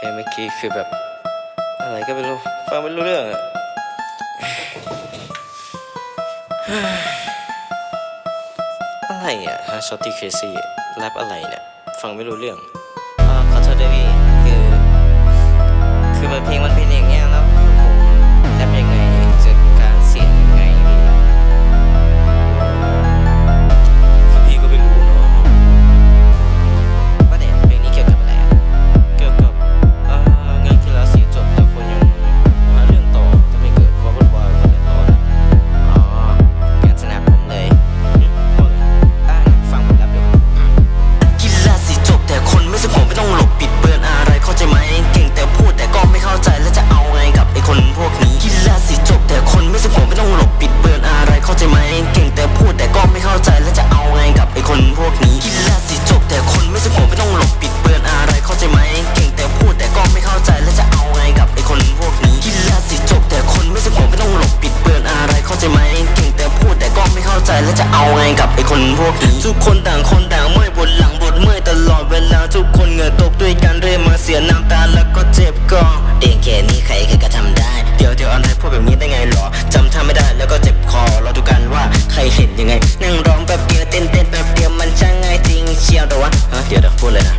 เพลงเมื่อกี้คือแบบ อะไรก็ไม่รู้ ฟังไม่รู้เรื่องอะอะไรอะฮะช็อตตี้เคซี่แรปอะไรเนี่ย ฟังไม่รู้เรื่องอ่าขอโทษด้วยพี่ นพวกทุกคนต่างคนต่างเมื่อยปวดหลังปวดเมื่อยตลอดเวลาทุกคนเหงื่อตกด้วยกันเรื่อยมาเสียน้ำตาแล้วก็เจ็บก็เองแค่นี้ใครใครก็ทำได้ เดี๋ยวเดี๋ยวอะไรพูดแบบนี้ได้ไงหรอจำท่าไม่ได้แล้วก็เจ็บคอเราดูกันว่าใครเห็นยังไง นั่งร้องแบบเดียวเต้นเต้นแบบเดียวมันช่างง่ายจริงเชียวแต่ว่าฮะเดี๋ยวเดี๋ยวพูดเลยนะ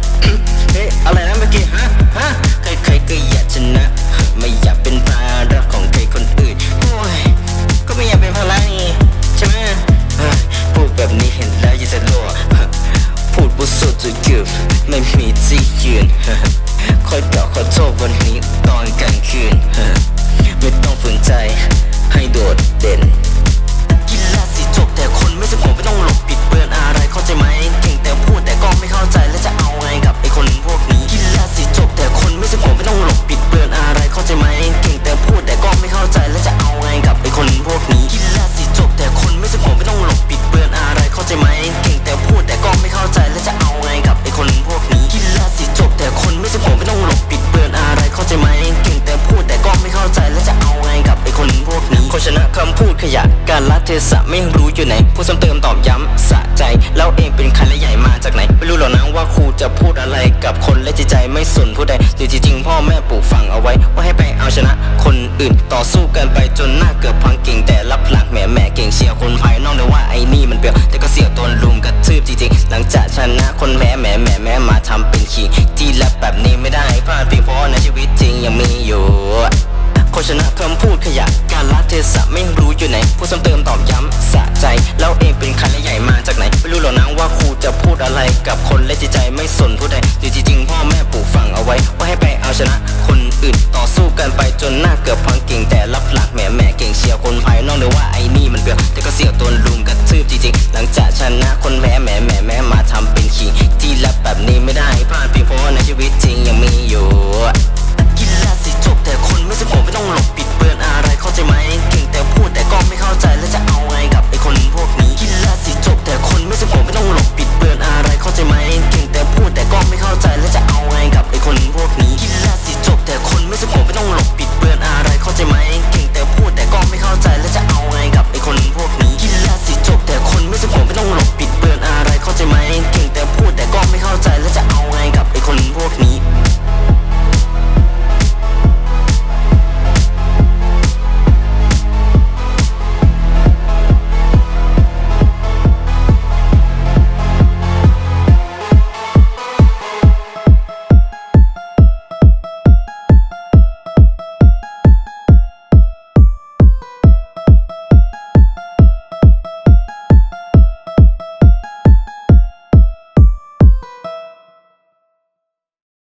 คอยบอกขอโทษวันนี้ตอน การละเทศะไม่รู้อยู่ไหนพูดซ้ำเติมตอบย้ำสะใจ แล้วเองเป็นใครและใหญ่มาจากไหน ไม่รู้หรอกนะว่าครูจะพูดอะไรกับคนและจิตใจไม่สนผู้ใดหรือจริงๆพ่อแม่ปลูกฝังเอาไว้ ว่าให้ไปเอาชนะ คนอื่นต่อสู้กันไปจนหน้าเกือบพังเก่งแต่รับหลังแหม่แหม่เก่งเชียร์คนภายนอกเลยว่าไอ้นี่มันเปรียวแต่ก็เสียตนลุมกระทืบจริงๆหลังจากชนะคนแพ้แหม่ ชนะคำพูดขยะ การละเทศะไม่รู้อยู่ไหนผู้ซ้ำเติมตอบย้ำสะใจ แล้วเองเป็นใครและใหญ่มาจากไหน ไม่รู้หรอกนะว่าครูจะพูดอะไรกับคนและจิตใจไม่สนผู้ใดจริงๆพ่อแม่ปลูกฝังเอาไว้ ว่าให้ไปเอาชนะ คนอื่นต่อสู้